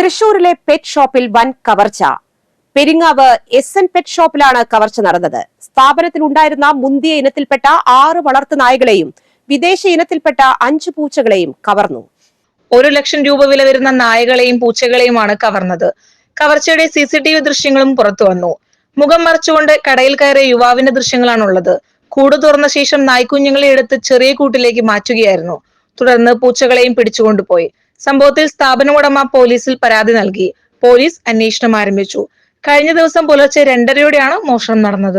തൃശൂരിലെ പെറ്റ് ഷോപ്പിൽ വൻ കവർച്ച. പെരിങ്ങാവ് എസ് എൻ പെറ്റ് ഷോപ്പിലാണ് കവർച്ച നടന്നത്. സ്ഥാപനത്തിലുണ്ടായിരുന്ന മുന്തിയ ഇനത്തിൽപ്പെട്ട ആറ് വളർത്തു നായകളെയും വിദേശ ഇനത്തിൽപ്പെട്ട അഞ്ച് പൂച്ചകളെയും കവർന്നു. ഒരു ലക്ഷം രൂപ വില വരുന്ന നായകളെയും പൂച്ചകളെയുമാണ് കവർന്നത്. കവർച്ചയുടെ സി സി ടി വി ദൃശ്യങ്ങളും പുറത്തു വന്നു. മുഖം മറച്ചുകൊണ്ട് കടയിൽ കയറിയ യുവാവിന്റെ ദൃശ്യങ്ങളാണുള്ളത്. കൂട് തുറന്ന ശേഷം നായ്ക്കുഞ്ഞുങ്ങളെ എടുത്ത് ചെറിയ കൂട്ടിലേക്ക് മാറ്റുകയായിരുന്നു. തുടർന്ന് പൂച്ചകളെയും പിടിച്ചുകൊണ്ടുപോയി. സംഭവത്തിൽ സ്ഥാപന ഉടമ പോലീസിൽ പരാതി നൽകി. പോലീസ് അന്വേഷണം ആരംഭിച്ചു. കഴിഞ്ഞ ദിവസം പുലർച്ചെ രണ്ടരയോടെയാണ് മോഷണം നടന്നത്.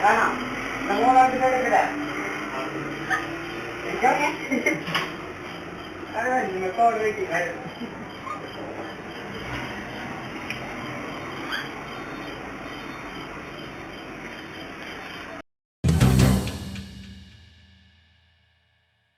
Rana, namo lang kita kita. Enggak? Karena di motor itu.